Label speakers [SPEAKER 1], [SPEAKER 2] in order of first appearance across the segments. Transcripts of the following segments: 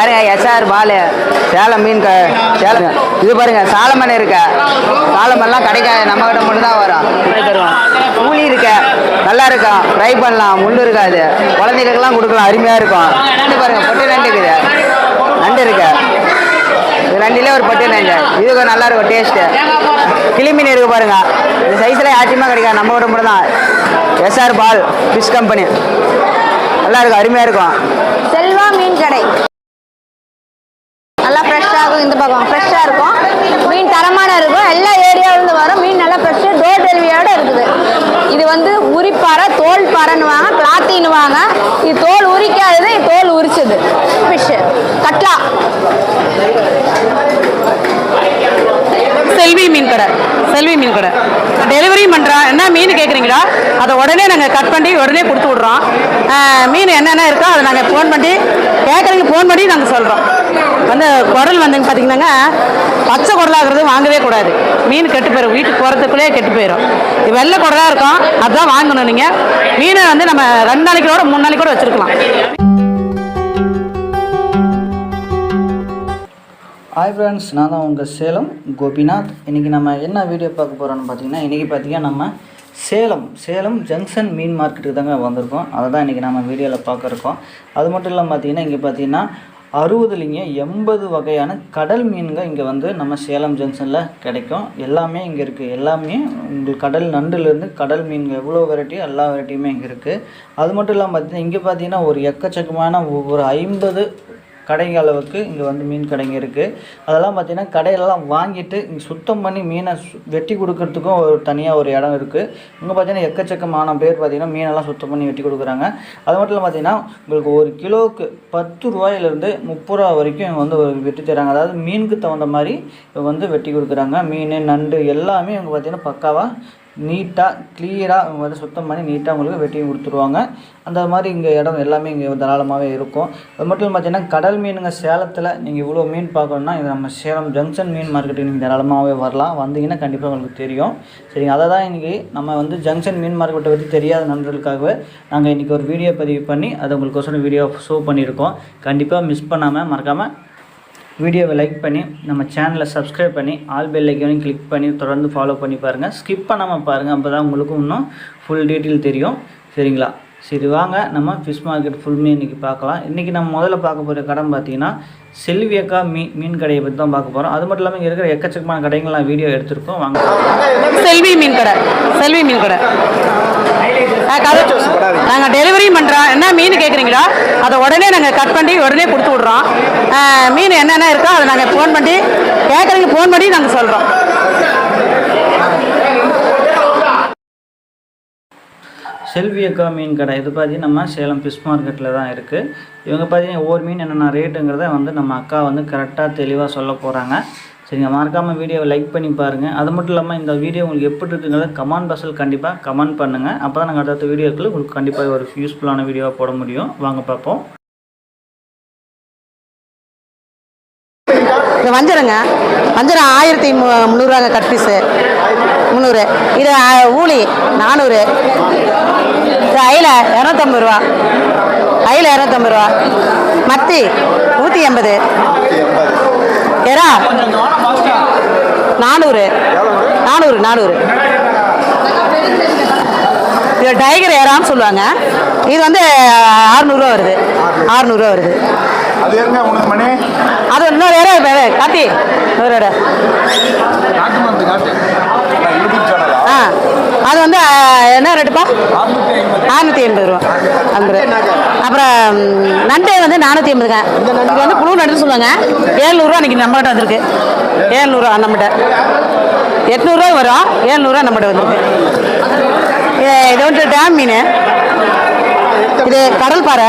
[SPEAKER 1] பாருங்க எஸ்ஆர் பாலு. சேலம் மீன் க சேலம் இது பாருங்க சாலமன் இருக்க. சாலமன்லாம் கிடைக்காது நம்ம கிட்ட மட்டும் தான் வரும். தருவோம் கூலி இருக்க. நல்லா இருக்கும் ஃப்ரை பண்ணலாம். முள் இருக்காது. குழந்தைகளுக்கெல்லாம் கொடுக்கலாம். அருமையாக இருக்கும். நண்டு பாருங்க பொட்டு நண்டு இருக்குது. நண்டு இருக்கு. இது ரெண்டிலே ஒரு பட்டு நண்டு. இது நல்லா இருக்கும் டேஸ்ட்டு கிளி மீன் இருக்கு பாருங்க. இந்த சைஸில் யாச்சுமா கிடைக்காது. நம்ம கிட்ட மட்டும் தான். எஸ்ஆர் பால் ஃபிஷ் கம்பெனி நல்லா இருக்கும் அருமையாக இருக்கும்.
[SPEAKER 2] செல்வா மீன் கடை. நல்லா ஃப்ரெஷ்ஷாக இருக்கும். இந்த பக்கம் ஃப்ரெஷ்ஷாக இருக்கும். மீன் தரமான இருக்கும். எல்லா ஏரியாவிலேருந்து வரும். மீன் நல்லா ஃப்ரெஷ்ஷாக டோர் டெலிவரியோட இருக்குது. இது வந்து உரிப்பாறை தோல் பாறைன்னுவாங்க. கிளாத்தின்னுவாங்க இது தோல் உரிக்காதது தோல் உரிச்சது. ஃபிஷ்ஷு கட்லா.
[SPEAKER 3] செல்வி மீன் கடை. செல்வி மீன் கடை. டெலிவரி பண்ணுறோம் என்ன மீன் கேட்குறீங்களா அதை உடனே நாங்கள் கட் பண்ணி உடனே கொடுத்து விட்றோம். மீன் என்னென்ன இருக்கோ அதை நாங்கள் ஃபோன் பண்ணி கேட்குறீங்க ஃபோன் பண்ணி நாங்கள் சொல்கிறோம் வந்து குடல் வந்துங்க பார்த்தீங்கன்னாங்க பச்சை குடலாகிறது வாங்கவே கூடாது. மீன் கெட்டு போயிடும் வீட்டுக்கு போகிறதுக்குள்ளே கெட்டு போயிடும் இது வெள்ளை குடலாக இருக்கும் அதுதான் வாங்கணும் நீங்கள் மீனை வந்து நம்ம ரெண்டு நாளைக்கு கூட மூணு நாளைக்கு கூட வச்சுருக்கலாம்.
[SPEAKER 4] ஹாய் ஃப்ரெண்ட்ஸ் நான் தான் உங்கள் சேலம் கோபிநாத். இன்றைக்கி நம்ம என்ன வீடியோ பார்க்க போகிறோன்னு பார்த்தீங்கன்னா இன்றைக்கி பார்த்தீங்கன்னா நம்ம சேலம் சேலம் ஜங்ஷன் மீன் மார்க்கெட்டுக்கு தாங்க வந்திருக்கோம். அதை தான் இன்றைக்கி நம்ம வீடியோவில் பார்க்குறோம் அது மட்டும் இல்லாமல் பார்த்தீங்கன்னா இங்கே பார்த்தீங்கன்னா அறுபதுலிங்க எண்பது வகையான கடல் மீன்கள் இங்கே வந்து நம்ம சேலம் ஜங்ஷனில் கிடைக்கும். எல்லாமே இங்கே இருக்குது எல்லாமே உங்களுக்கு கடல் நண்டுலேருந்து கடல் மீன்கள் எவ்வளோ வெரைட்டியோ எல்லா வெரைட்டியுமே இங்கே இருக்குது அது மட்டும் இல்லாமல் பார்த்தீங்கன்னா இங்கே பார்த்தீங்கன்னா ஒரு எக்கச்சக்கமான ஒவ்வொரு ஐம்பது கடைங்க அளவுக்கு இங்கே வந்து மீன் கடைங்க இருக்குது அதெல்லாம் பார்த்தீங்கன்னா கடையிலலாம் வாங்கிட்டு இங்கே சுத்தம் பண்ணி மீனை வெட்டி கொடுக்கறதுக்கும் ஒரு தனியாக ஒரு இடம் இருக்குது இங்கே பார்த்தீங்கன்னா எக்கச்சக்கமான பேர் பார்த்திங்கன்னா மீனெல்லாம் சுத்தம் பண்ணி வெட்டி கொடுக்குறாங்க. அது மட்டும் இல்லை பார்த்திங்கன்னா உங்களுக்கு ஒரு கிலோவுக்கு பத்து ரூபாயிலேருந்து முப்பது ரூபா வரைக்கும் இவங்க வந்து ஒரு வெட்டி தராங்க. அதாவது மீனுக்கு தகுந்த மாதிரி இவங்க வந்து வெட்டி கொடுக்குறாங்க. மீன் நண்டு எல்லாமே இவங்க பார்த்தீங்கன்னா பக்காவாக நீட்டாக கிளியராக வந்து சுத்தம் பண்ணி நீட்டாக உங்களுக்கு வெட்டி கொடுத்துருவாங்க. அந்த மாதிரி இங்கே இடம் எல்லாமே இங்கே தாராளமாகவே இருக்கும். அது மட்டும் பார்த்தீங்கன்னா கடல் மீனுங்க சேலத்தில் நீங்கள் இவ்வளோ மீன் பார்க்கணுன்னா இது நம்ம சேலம் ஜங்ஷன் மீன் மார்க்கெட்டுக்கு நீங்கள் தாராளமாகவே வரலாம். வந்தீங்கன்னா கண்டிப்பாக உங்களுக்கு தெரியும். சரிங்க அதை தான் இன்றைக்கி நம்ம வந்து ஜங்ஷன் மீன் மார்க்கெட்டை பற்றி தெரியாத நண்பர்களுக்காகவே நாங்கள் இன்றைக்கி ஒரு வீடியோ பதிவு பண்ணி அதை உங்களுக்கோசரம் வீடியோ ஷோ பண்ணியிருக்கோம். கண்டிப்பாக மிஸ் பண்ணாமல் மறக்காமல் வீடியோவை லைக் பண்ணி நம்ம சேனலை சப்ஸ்கிரைப் பண்ணி ஆல் பெல் ஐக்கானையும் கிளிக் பண்ணி தொடர்ந்து ஃபாலோ பண்ணி பாருங்கள் ஸ்கிப் பண்ணாமல் பாருங்கள் அப்போ தான் உங்களுக்கும் இன்னும் ஃபுல் டீட்டெயில் தெரியும். சரிங்களா? சரி வாங்க நம்ம ஃபிஷ் மார்க்கெட் ஃபுல்மே இன்றைக்கி பார்க்கலாம். இன்றைக்கி நம்ம முதல்ல பார்க்க போகிற கடன் பார்த்தீங்கன்னா செல்வியக்கா மீன் மீன் கடையை பற்றி தான் பார்க்க போகிறோம் அது மட்டும் இல்லாமல் இங்கே இருக்கிற எக்கச்சக்கமான கடைகள்லாம் வீடியோ எடுத்திருக்கோம். வாங்க.
[SPEAKER 3] செல்வி மீன் கடை. செல்வி மீன் கடை. நாங்கள் டெலிவரி பண்ணுறோம் என்ன மீன் கேட்குறீங்களா அதை உடனே நாங்கள் கட் பண்ணி உடனே கொடுத்து விட்றோம். மீன் என்னென்ன இருக்கோ அதை நாங்கள் ஃபோன் பண்ணி கேட்குறீங்க ஃபோன் பண்ணி நாங்கள் சொல்கிறோம்
[SPEAKER 4] செல்வியக்கா மீன் கடை. இது பார்த்தீங்கன்னா நம்ம சேலம் ஃபிஷ் மார்க்கெட்டில் தான் இருக்குது இவங்க பார்த்தீங்கன்னா ஒவ்வொரு மீன் என்னென்ன ரேட்டுங்கிறத வந்து நம்ம அக்கா வந்து கரெக்டாக தெளிவாக சொல்ல போகிறாங்க சரிங்க மறக்காமல் வீடியோவை லைக் பண்ணி பாருங்கள் அது மட்டும் இல்லாமல் இந்த வீடியோ உங்களுக்கு எப்படி இருக்குங்கிறத கமெண்ட் பாக்ஸில் கண்டிப்பாக கமெண்ட் பண்ணுங்கள் அப்போ தான் நாங்கள் அடுத்த வீடியோக்கள் உங்களுக்கு கண்டிப்பாக ஒரு யூஸ்ஃபுல்லான வீடியோவாக போட முடியும். வாங்க பார்ப்போம்
[SPEAKER 3] இது வஞ்சரங்க. வஞ்சரம் ஆயிரத்தி முந்நூறுவாங்க கட் பீஸு முந்நூறு. இது ஊளி நானூறு. இது அயில இரநூத்தம்பது ரூபா. அயில இரநூத்தம்பது ரூபா. மத்தி நூற்றி எண்பது. எறா. நானூறு. நானூறு நானூறு. இது டைகர் ஏறான்னு சொல்லுவாங்க. இது வந்து அறுநூறுவா வருது. அறுநூறுவா வருது.
[SPEAKER 5] அது
[SPEAKER 3] இன்னொரு இடம் வேறு காத்தி
[SPEAKER 5] சேனலா
[SPEAKER 3] ஆ. அது வந்து என்ன ரேட்டுப்பா? நானூற்றி எண்பது ரூபா. அந்த அப்புறம் நண்டை வந்து நானூற்றி எண்பதுங்க இது வந்து புழு நண்டுன்னு சொல்லுவாங்க. ஏழ்நூறுவா அன்றைக்கி நம்மகிட்ட வந்திருக்கு. ஏழ்நூறுவா நம்மகிட்ட. எட்நூறுரூவா வரும். ஏழ்நூறுவா நம்மகிட்ட வந்திருக்கு. இது வந்து டேம் மீன். இது கடல் பாறை.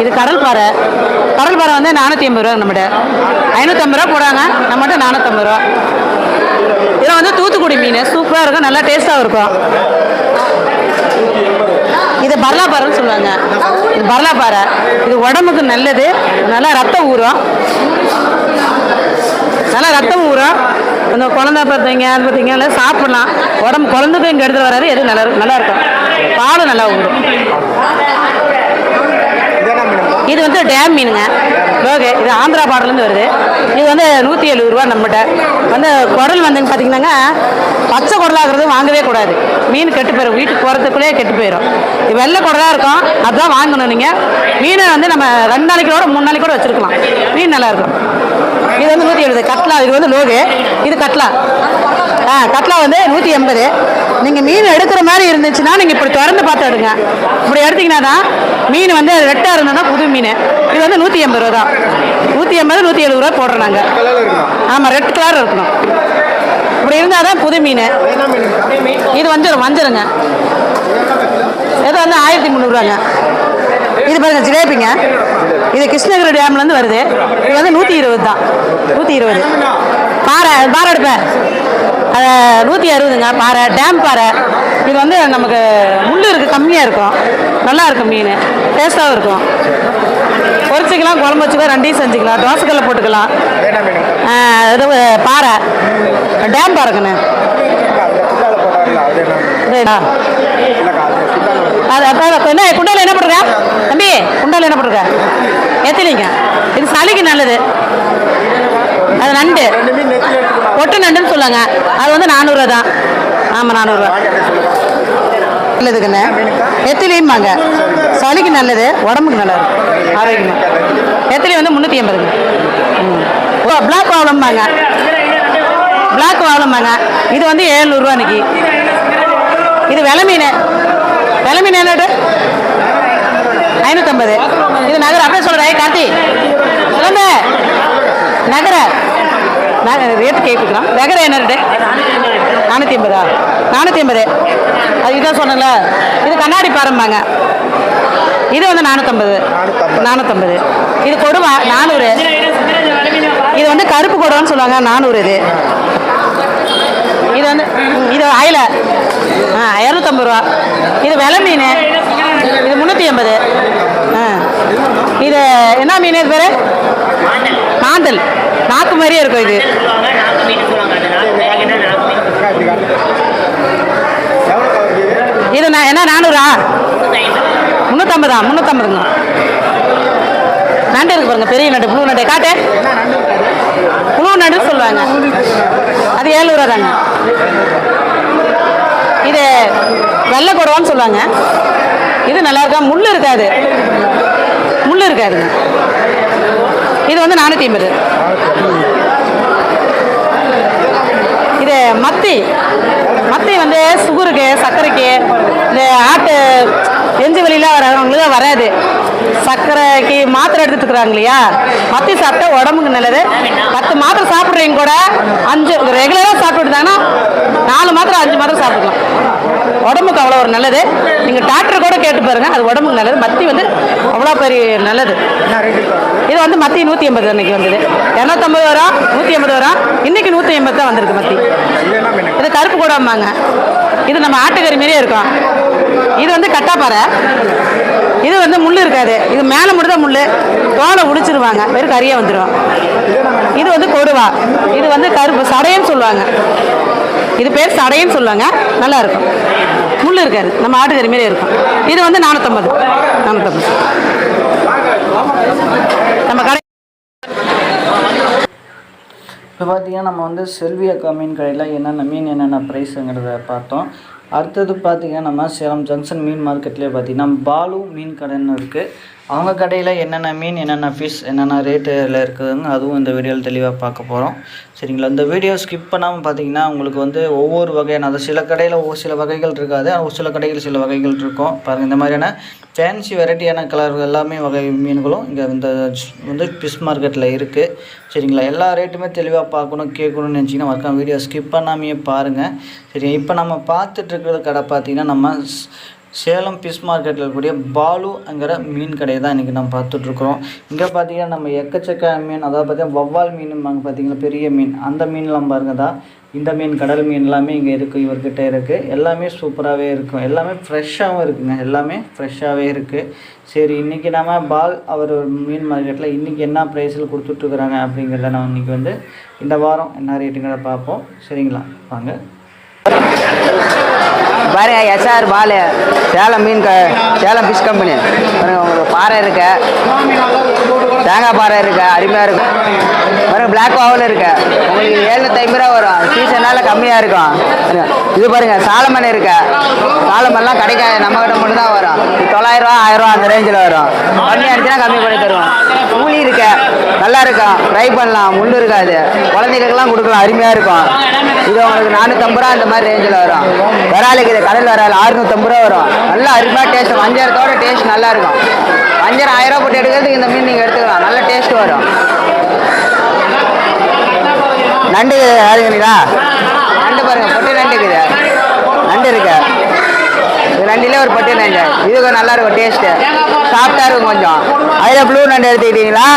[SPEAKER 3] இது கடல் பாறை. கடல் பாறை வந்து நானூற்றி ஐம்பது ரூபா நம்மகிட்ட. ஐநூற்றம்பது ரூபா போடுறாங்க. நம்மகிட்ட நானூற்றம்பது ரூபா. இது வந்து தூத்துக்குடி மீன். சூப்பராக இருக்கும். நல்லா டேஸ்ட்டாகவும் இருக்கும். இது பர்லாப்பாறைன்னு சொல்லுவாங்க. இது பர்லாப்பாறை இது உடம்புக்கு நல்லது. நல்லா ரத்தம் ஊறும். நல்லா ரத்தம் ஊறும். அந்த குழந்தை பார்த்தீங்க அது பார்த்தீங்க நல்லா சாப்பிட்லாம். உடம்பு குழந்தைக்கும் இங்கே எடுத்துகிட்டு வராது. எது நல்லா நல்லா இருக்கும். பாலும் நல்லா ஊறும். இது வந்து டேம் மீனுங்க. ஓகே இது ஆந்திரா பாடலேருந்து வருது. இது வந்து நூற்றி எழுபது ரூபா நம்மகிட்ட. வந்து குடல் வந்துங்க பார்த்தீங்கன்னாங்க பச்சை குடலாகிறது வாங்கவே கூடாது. மீன் கெட்டு போயிடும் வீட்டுக்கு போகிறதுக்குள்ளேயே கெட்டு போயிடும் இது வெள்ளை குடலாக இருக்கும் அதுதான் வாங்கணும் நீங்கள் மீனை வந்து நம்ம ரெண்டு நாளைக்கு கூட மூணு நாளைக்கு கூட வச்சுருக்கலாம். மீன் நல்லாயிருக்கும் இது வந்து நூற்றி எழுபது கட்லா. இது வந்து லோகு. இது கட்லா. ஆ கட்லா வந்து நூற்றி எண்பது. நீங்கள் மீன் எடுக்கிற மாதிரி இருந்துச்சுன்னா நீங்கள் இப்படி திறந்து பார்த்து எடுங்க. இப்படி எடுத்தீங்கன்னா தான் மீன் வந்து ரெட்டாக இருந்தால் புது மீன். இது வந்து நூற்றி எண்பது ரூபா தான். நூற்றி எண்பது நூற்றி எழுபது ரூபா போடுறோம் நாங்கள் ஆமாம் ரெட் கலர் இருக்கணும். இப்படி இருந்தால் தான் புது மீன். இது வந்து மஞ்சளுங்க இது வந்து ஆயிரத்தி முந்நூறுவாங்க. இது பாருங்க ஜிலேபிங்க. இது கிருஷ்ணகிரி டேம்லேருந்து வருது. இது வந்து நூற்றி இருபது தான். நூற்றி இருபது. பாறை பாறை எடுப்பேன். நூற்றி அறுபதுங்க பாறை டேம் பாறை. இது வந்து நமக்கு முள் இருக்குது கம்மியாக இருக்கும். நல்லா இருக்கும் மீன். டேஸ்ட்டாகவும் இருக்கும். பொரிச்சிக்கலாம் குழம்பு வச்சுக்கலாம் ரெண்டையும் செஞ்சுக்கலாம். தோசைக்கல்ல போட்டுக்கலாம். இது பாறை. டேம் பாருங்கண்ணே அது அப்போ என்ன குண்டால என்ன போட்டுருக்க? தம்பி குண்டால என்ன போட்டுருக்க? எத்திலிங்க இது சளிக்கு நல்லது. அது நண்டு. ஒட்டு நண்டுன்னு சொல்லுவாங்க. அது வந்து நானூறுரூவா தான். ஆமாம் நானூறுரூவா நல்லதுக்குண்ணே. எத்திலியும்பாங்க. சளிக்கு நல்லது உடம்புக்கு நல்லது. ஆரோக்கியமாக எத்திலி வந்து முந்நூற்றி எண்பதுங்க ம். ஓ பிளாக் வாழம்பாங்க பிளாக் வாழம்பாங்க இது வந்து ஏழ்நூறுரூவா இன்னைக்கு இது விலை மீன். விலை மீன் என்னட்டு ஐநூற்றம்பது ரேட்டு கேட்குறோம் நகர என்ன ரேட்டு நானூற்றி ஐம்பதா? நானூற்றி ஐம்பது. அது இதான் சொன்னல இது கண்ணாடி பாரும்பாங்க. இது வந்து நானூற்றம்பது நானூற்றம்பது இது கொடுவா நானூறு. இது வந்து கருப்பு கொடுவான்னு சொல்லுவாங்க நானூறு இது. இது வந்து இது அயல. ஆ இரநூத்தம்பது ரூபா. இது விலை மீன். இது முந்நூற்றி எண்பது ஆ. இது என்ன மீன் இது பேர்? நாக்கு மாதிரியே இருக்கும் இது. இது நான் என்ன நானூறா? முந்நூற்றம்பதா முந்நூற்றம்பதுங்க நண்டு இருக்கு பாருங்க பெரிய நண்டு புழு நண்டு. காட்டு. புழு நண்டு சொல்லுவாங்க. அது ஏழ்நூறுவா தாங்க. இது வெள்ளை குடவான்னு சொல்லுவாங்க. இது நல்லா இருக்கா? முள் இருக்காது. முள் இருக்காதுங்க. இது வந்து நானூற்றி ஐம்பது. இது மத்தி. மத்தி வந்து சுகருக்கு சர்க்கரைக்கு இந்த ஆட்டு நெஞ்சு வலிலாம் வரவங்களுக்கு வராது. சர்க்கரைக்கு மாத்திரை எடுத்துட்டு இருக்கிறாங்க இல்லையா? மத்தி சாப்பிட்டா உடம்புக்கு நல்லது. பத்து மாத்திரை சாப்பிட்றீங்க கூட அஞ்சு ரெகுலராக சாப்பிட்டு நாலு மாத்திரை அஞ்சு மாத்திரை சாப்பிட்டுக்கலாம் உடம்புக்கு அவ்வளோ ஒரு நல்லது. நீங்கள் டாக்டர் கூட கேட்டு பாருங்க அது உடம்புக்கு நல்லது. மத்தி வந்து அவ்வளோ பெரிய நல்லது. இது வந்து மத்தி நூற்றி எண்பது அன்னைக்கு வந்தது. இரநூத்தம்பது வரும் நூற்றி எண்பது வரும். இன்னைக்கு நூற்றி எண்பது தான் வந்திருக்கு மத்தி. இது கருப்பு கூடம்பாங்க இது நம்ம ஆட்டுக்கறி மாதிரியே இருக்கும். இது வந்து கட்டாப்பாறை. இது வந்து முள் இருக்காது. இது மேலே மட்டும் முள் தோலை உடிச்சிருவாங்க. வெறும் கறியே வந்துடும் இது வந்து கொடுவா. இது வந்து கருப்பு சடையன்னு சொல்லுவாங்க. இது பேர் சடையன்னு சொல்லுவாங்க. நல்லா இருக்கும் முள் இருக்காது. நம்ம ஆட்டுக்கறி மாரி இருக்கும். இது வந்து நானூற்றம்பது நானூற்றம்பது நம்ம கடை
[SPEAKER 4] இப்போ பார்த்தீங்கன்னா நம்ம வந்து செல்வி அக்கா மீன் கடையில் என்னென்ன மீன் என்னென்ன ப்ரைஸுங்கிறத பார்த்தோம். அடுத்தது பார்த்தீங்கன்னா நம்ம சேலம் ஜங்ஷன் மீன் மார்க்கெட்லேயே பார்த்தீங்கன்னா பாலு மீன் கடைன்னு இருக்குது அவங்க கடையில் என்னென்ன மீன் என்னென்ன ஃபிஷ் என்னென்ன ரேட்டில் இருக்குதுங்க அதுவும் இந்த வீடியோவில் தெளிவாக பார்க்க போகிறோம் சரிங்களா? இந்த வீடியோ ஸ்கிப் பண்ணாமல் பார்த்தீங்கன்னா உங்களுக்கு வந்து ஒவ்வொரு வகையான அது சில கடையில் ஒரு சில வகைகள் இருக்காது. ஒரு சில கடையில் சில வகைகள் இருக்கும். பாருங்கள் இந்த மாதிரியான ஃபேன்சி வெரைட்டியான கலர் எல்லாமே வகை மீன்களும் இங்கே இந்த வந்து ஃபிஷ் மார்க்கெட்டில் இருக்குது சரிங்களா? எல்லா ரேட்டுமே தெளிவாக பார்க்கணும் கேட்கணும்னு நினச்சிங்கன்னா மறக்காம வீடியோ ஸ்கிப் பண்ணாமையே பாருங்கள் சரி இப்போ நம்ம பார்த்துட்டு இருக்கிற கடை பார்த்திங்கன்னா நம்ம ஸ்- சேலம் ஃபிஷ் மார்க்கெட்டில் இருக்கக்கூடிய பாலுங்கிற மீன் கடையை தான் இன்றைக்கி நம்ம பார்த்துட்ருக்குறோம். இங்கே பார்த்தீங்கன்னா நம்ம எக்கச்சக்க மீன் அதாவது பார்த்தீங்கன்னா வவ்வால் மீனும்பாங்க பார்த்தீங்களா பெரிய மீன். அந்த மீன்லாம் பாருங்க தான் இந்த மீன் கடல் மீன் எல்லாமே இங்கே இருக்குது இவர்கிட்ட இருக்குது எல்லாமே சூப்பராகவே இருக்கும். எல்லாமே ஃப்ரெஷ்ஷாகவும் இருக்குங்க. எல்லாமே ஃப்ரெஷ்ஷாகவே இருக்குது சரி இன்றைக்கி நம்ம பால் அவர் மீன் மார்க்கெட்டில் இன்றைக்கி என்ன ப்ரைஸில் கொடுத்துட்ருக்குறாங்க அப்படிங்கிறத நம்ம இன்றைக்கி வந்து இந்த வாரம் என்ன ரேட்டுங்கிறத பார்ப்போம். சரிங்களா? வாங்க.
[SPEAKER 1] பாருங்க எஸ்ஆர் பாலு. சேலம் மீன் க சேலம் ஃபிஷ் கம்பெனி பாருங்க உங்களுக்கு பாறை இருக்கு. தேங்காய் பாறை இருக்கு அருமையாக இருக்கு. பாருங்க பிளாக் வாவல் இருக்கு. உங்களுக்கு ஏழ்நூத்தி ஐம்பது ரூபா வரும். சீசனால கம்மியாக இருக்கும். இது பாருங்க சாலமன் இருக்கு. சாலமன்லாம் கிடைக்காது. நம்ம கிட்ட மட்டும் தான் வரும். இது தொள்ளாயிரம் ரூபா ஆயிரம் ரூபா அந்த ரேஞ்சில் வரும். கம்மியாக அடிச்சுனா கம்மி பண்ணி தருவோம். கூலி இருக்கு. நல்லா இருக்கும். ஃப்ரை பண்ணலாம். முள் இருக்காது. குழந்தைகளுக்கெல்லாம் கொடுக்கலாம். அருமையாக இருக்கும். இது உங்களுக்கு நானூற்றம்பது ரூபா அந்த மாதிரி ரேஞ்சில் வரும். வராலுக்கு இது கடல் விரால் ஆறுநூற்றம்பது ரூபா வரும். நல்லா அருமையாக டேஸ்ட் வஞ்சரத்தோட டேஸ்ட் நல்லா இருக்கும். வஞ்சரம் ஆயிரம் ரூபா போட்டு எடுக்கிறதுக்கு இந்த மீன் நீங்கள் எடுத்துக்கலாம். நல்ல டேஸ்ட் வரும். நண்டு யாருங்களா நண்டு பாருங்க பொட்டு நண்டு இருக்குது நண்டு இருக்கு? இது நண்டிலே ஒரு பொட்டு நண்டு. இது கொஞ்சம் நல்லா இருக்கும் டேஸ்ட்டு சாஃப்டாக இருக்கும் கொஞ்சம். அதில் ப்ளூ நண்டு எடுத்துக்கிட்டீங்களா?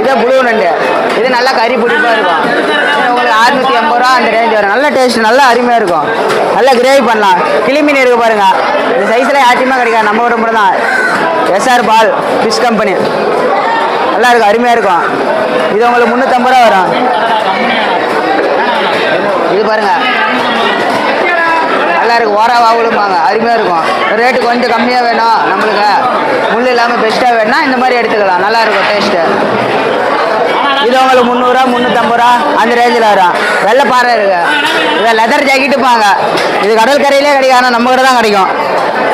[SPEAKER 1] இது ப்ளூ நண்டு. இது நல்லா கறி பிடிப்பாக இருக்கும். உங்களுக்கு அறுநூத்தி எண்பது ரூபா அந்த ரேஞ்ச் வரும். நல்ல டேஸ்ட் நல்லா அருமையாக இருக்கும். நல்லா கிரேவி பண்ணலாம். கிளி மீன் இருக்கு பாருங்க. இந்த சைஸில் யார்ட்டையுமே கிடைக்காது. நம்ம மட்டும் தான் எஸ்ஆர் பால் ஃபிஷ் கம்பெனி நல்லா இருக்கும் அருமையாக இருக்கும். இது உங்களுக்கு முந்நூற்றம்பது ரூபா வரும். இது பாருங்க. நல்லா இருக்கும் ஓரா வாவலும்பாங்க. அருமையாக இருக்கும். ரேட்டு கொஞ்சம் கம்மியாக வேணும் நம்மளுக்கு. முள் இல்லாமல் பெஸ்ட்டாக வேணும்னா இந்த மாதிரி எடுத்துக்கலாம். நல்லா இருக்கும் டேஸ்ட்டு இது உங்களுக்கு முந்நூறுரூவா முந்நூற்றம்பது ரூபா அந்த ரேஞ்சில் வரும். வெள்ளை பாறை இருக்கு. இதை லெதர் ஜாக்கெட்டுப்பாங்க இது கடற்கரையிலே கிடைக்கும். ஆனால் நம்ம கிட்ட தான் கிடைக்கும்.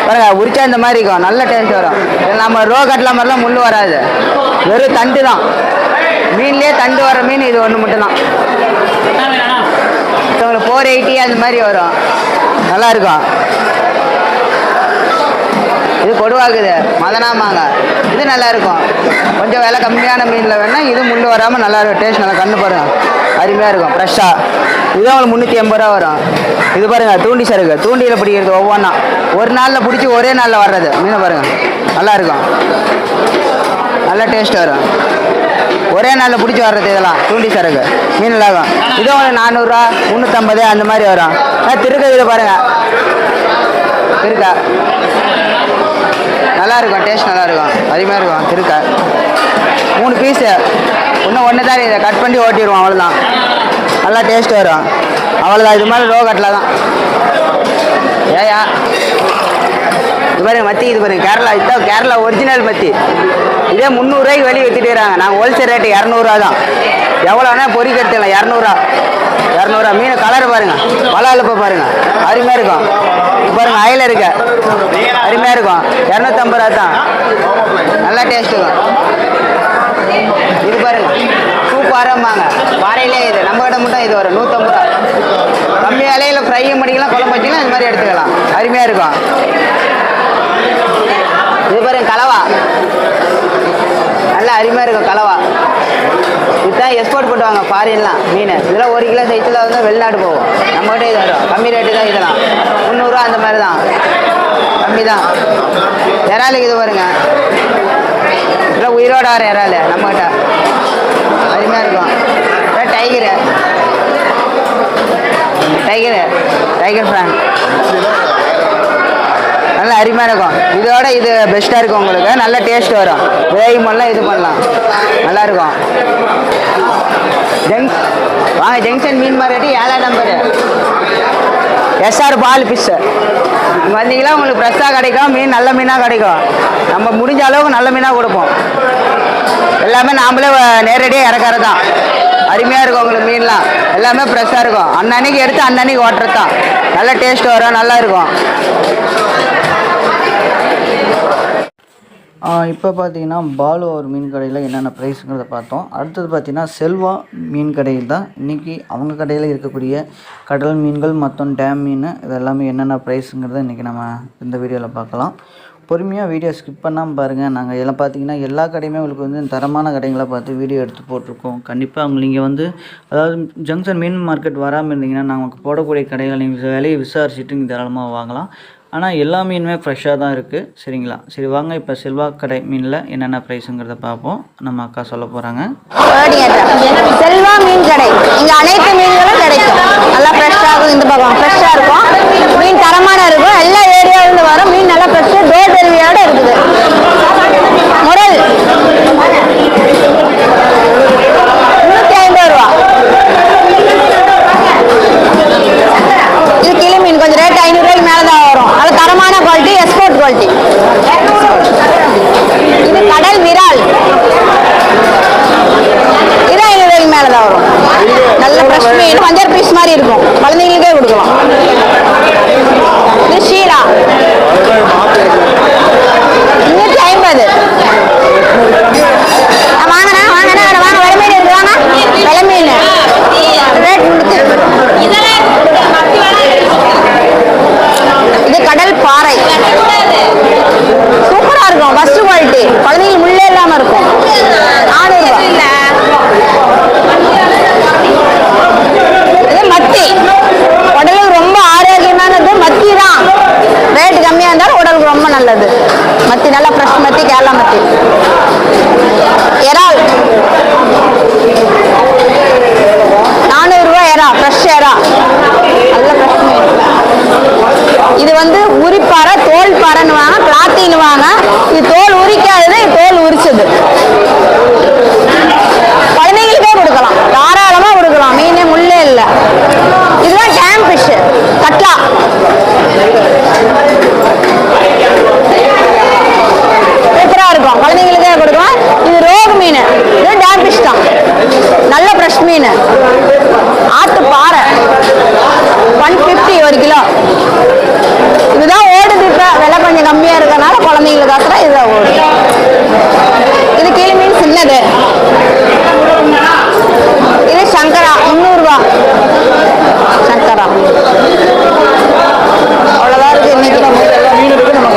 [SPEAKER 1] பாருங்க உரிச்சா இந்த மாதிரி இருக்கும். நல்ல டேஸ்ட் வரும். நம்ம ரோ கட்டல மாதிரிலாம் முள் வராது. வெறும் தண்டு தான். மீன்லேயே தண்டு வர மீன் இது ஒன்று மட்டும்தான். உங்களுக்கு ஃபோர் எயிட்டி அந்த மாதிரி வரும். நல்லா இருக்கும். இது கொடுவாக்குது மதனாமாங்க இது நல்லா இருக்கும் கொஞ்சம் விலை கம்மியான மீனில் வேணால் இது முள்ளு வராமல் நல்லா இருக்கும் டேஸ்ட் நல்லா கண்ணு பாருங்க. அருமையாக இருக்கும். ஃப்ரெஷ்ஷாக இது அவங்களுக்கு முந்நூற்றி எண்பது ரூபா வரும். இது பாருங்க தூண்டி சருக்கு. தூண்டியில் பிடிக்கிறது ஒவ்வொன்றா ஒரு நாளில் பிடிச்சி ஒரே நாளில் வர்றது. மீனை நல்லாயிருக்கும். நல்லா இருக்கும் டேஸ்ட் வரும். ஒரே நாளில் பிடிச்சி வர்றது இதெல்லாம். தூண்டி சரக்கு. மீன் இல்லாகும் இது ஒரு நானூறுரூவா முந்நூற்றம்பது அந்த மாதிரி வரும். திருக்க இதில் பாருங்கள் இருக்கா நல்லா இருக்கும் டேஸ்ட் நல்லா இருக்கும் அருமையாக இருக்கும் திருக்க. மூணு பீஸு இன்னும் ஒன்று தான் இதை கட் பண்ணி ஓட்டிடுவோம் அவ்வளோதான் நல்லா டேஸ்ட் வரும். அவ்வளோதான் இது மாதிரி ரோ கட்டில் தான். ஏயா இது பாருங்க மத்தி இது பாருங்க கேரளா இதுதான் கேரளா ஒரிஜினல் மத்தி. இதே முந்நூறுரூவாய்க்கு வெளியே வித்துட்டு நாங்கள் ஹோல்சேல் ரேட்டு இரநூறுவா தான். எவ்வளோனா வேணால் பொறிக்க எடுத்துக்கலாம் இரநூறுவா. இரநூறுவா. மீன் கலர் பாருங்க. பலாலுப்ப பாருங்க. அருமையாக இருக்கும். இது பாருங்க அயல இருக்க. அருமையாக இருக்கும். இரநூத்தம்பது ரூபா தான். நல்லா டேஸ்ட் இருக்கும். இது பாருங்க. சூப்பராம்பாங்க பாறையிலே இது. நம்ம கிட்ட மட்டும் இது வரும். நூற்றம்பது ரூபா. கம்மி விலையில் ஃப்ரையும் பண்ணிக்கலாம் குழம்பு வச்சிக்கலாம் இந்த மாதிரி எடுத்துக்கலாம். அருமையாக இருக்கும். கலவா. நல்லா அருமையாக இருக்கும் கலவா. இதுதான் எக்ஸ்போர்ட் பண்ணுவாங்க ஃபாரின்லாம் மீன். இதெல்லாம் ஒரு கிலோ சைஸில் வந்து வெளிநாடு போகும் நம்மகிட்ட இது வரும். கம்மி ரேட்டு தான் இதெல்லாம். முந்நூறுரூவா அந்த மாதிரி தான் கம்மி தான் இறாலுக்கு இது வருங்க இதெல்லாம் உயிரோட வர இறால் நம்மகிட்ட. அருமையாக இருக்கும். டைகரு டைகரு டைகர் ஃபேன் அருமையாக இருக்கும். இதோட இது பெஸ்ட்டாக இருக்கும் உங்களுக்கு. நல்ல டேஸ்ட் வரும். வேகும் பண்ணலாம் இது பண்ணலாம். நல்லா இருக்கும். வாங்க ஜங்ஷன் மீன் மார்க்கெட்டு ஏழாம் நம்பரு எஸ்ஆர் பால் ஃபிஷ்ஷு வந்தீங்கன்னா உங்களுக்கு ஃப்ரெஷ்ஷாக கிடைக்கும். மீன் நல்ல மீனாக கிடைக்கும். நம்ம முடிஞ்ச அளவுக்கு நல்ல மீனாக கொடுப்போம். எல்லாமே நாமளே நேரடியாக இறக்கிறது தான். அருமையாக இருக்கும் உங்களுக்கு மீன்லாம். எல்லாமே ஃப்ரெஷ்ஷாக இருக்கும். அன்னன்னைக்கு எடுத்து அன்னன்னைக்கு ஓட்டுறது தான். நல்ல டேஸ்ட் வரும். நல்லா இருக்கும்.
[SPEAKER 4] இப்போ பார்த்தீங்கன்னா பாலு ஒரு மீன் கடையில் என்னென்ன ப்ரைஸுங்கிறத பார்த்தோம். அடுத்தது பார்த்தீங்கன்னா செல்வா மீன் கடையில் தான் இன்றைக்கி அவங்க கடையில் இருக்கக்கூடிய கடல் மீன்கள் மற்றும் டேம் மீன் இது எல்லாமே என்னென்ன ப்ரைஸுங்கிறத இன்றைக்கி நம்ம இந்த வீடியோவில் பார்க்கலாம். பொறுமையாக வீடியோ ஸ்கிப் பண்ணாமல் பாருங்கள் நாங்கள் எல்லாம் பார்த்தீங்கன்னா எல்லா கடையுமே உங்களுக்கு வந்து தரமான கடைங்களாக பார்த்து வீடியோ எடுத்து போட்டிருக்கோம். கண்டிப்பாக அவங்க நீங்கள் வந்து அதாவது ஜங்ஷன் மீன் மார்க்கெட் வராமல் இருந்தீங்கன்னா நாங்கள் போடக்கூடிய கடைகளை நீங்கள் விலையை விசாரிச்சுட்டு நீங்கள் தாராளமாக வாங்கலாம். ஆனால் எல்லா மீனுமே ஃப்ரெஷ்ஷாக தான் இருக்குது சரிங்களா? சரி வாங்க இப்போ செல்வா கடை மீனில் என்னென்ன ப்ரைஸுங்கிறத பார்ப்போம் நம்ம அக்கா சொல்ல போகிறாங்க
[SPEAKER 2] செல்வா மீன் கடை. இங்க அனைத்து மீன்களும் கிடைக்கும். நல்லா ஃப்ரெஷ்ஷாக இந்த பக்கம் ஃப்ரெஷ்ஷாக இருக்கும். மீன் தரமான இருக்கும். எல்லா ஏரியாவிலேருந்து வரும். மீன் நல்லா ஃப்ரெஷ்ஷாக குவாலிட்டி இது கடல் விரால். இது ஐநூறு மேலே வரும். நல்ல ஃப்ரெஷ் மீன் பஞ்சர் பீஸ் மாதிரி இருக்கும். குழந்தைங்க ஒன் ஃபிஃப்டி ஒரு கிலோ. இதுதான் ஓடுது இப்போ. விலை கொஞ்சம் கம்மியாக இருக்கிறனால குழந்தைங்களுக்கு ஆத்திரம் இதுதான் ஓடுது. இது கிளி மீன் சின்னது. இது சங்கரா முந்நூறுரூவா சங்கரா. அவ்வளோதான் இன்னைக்கு
[SPEAKER 4] இருக்குது நம்ம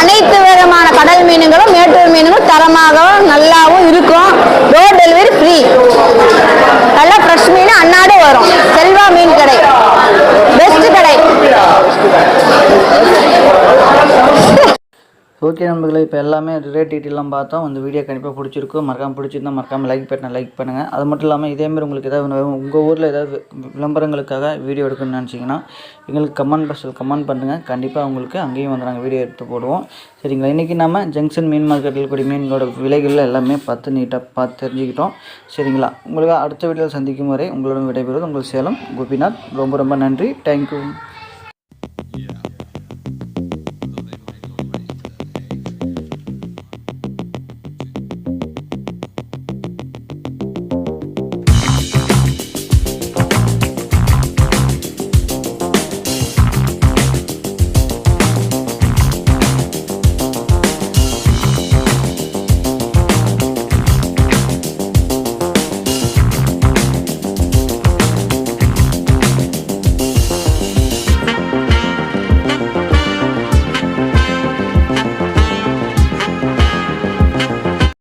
[SPEAKER 2] அனைத்து விதமான கடல் மீன்களும் மேட்டூர் மீன்களும் தரமாகவும் நல்லாவும் இருக்கும் டோர் டெலிவரி ஃப்ரீ நல்லா ஃப்ரெஷ் மீன் அன்னாடு வரும் செல்வா மீன் கடை பெஸ்ட் கடை
[SPEAKER 4] ஓகே நண்பர்களே இப்போ எல்லாமே ரேட் டீட்டெயிலாம் பார்த்தோம். இந்த வீடியோ கண்டிப்பாக பிடிச்சிருக்கும். மறக்காமல் பிடிச்சிருந்தா மறக்காமல் லைக் பண்ண லைக் பண்ணுங்கள் அது மட்டும் இல்லாமல் இதேமாதிரி உங்களுக்கு ஏதாவது உங்கள் ஊரில் ஏதாவது விளம்பரங்களுக்காக வீடியோ எடுக்கணும்னு நினச்சிங்கன்னா எங்களுக்கு கமெண்ட் பாக்ஸில் கமெண்ட் பண்ணுங்கள் கண்டிப்பாக உங்களுக்கு அங்கேயும் வந்து நாங்கள் வீடியோ எடுத்து போடுவோம். சரிங்களா? இன்றைக்கி நம்ம ஜங்ஷன் மீன் மார்க்கெட்டில் கூடிய மீன்களோட விலைகளில் எல்லாமே பார்த்து நீட்டாக பார்த்து தெரிஞ்சுக்கிட்டோம். சரிங்களா? உங்களுக்கு அடுத்த வீடியோவில் சந்திக்கும் வரை உங்களோட விடைபெறுவது உங்கள் சேலம் கோபிநாத். ரொம்ப ரொம்ப நன்றி. தேங்க்யூ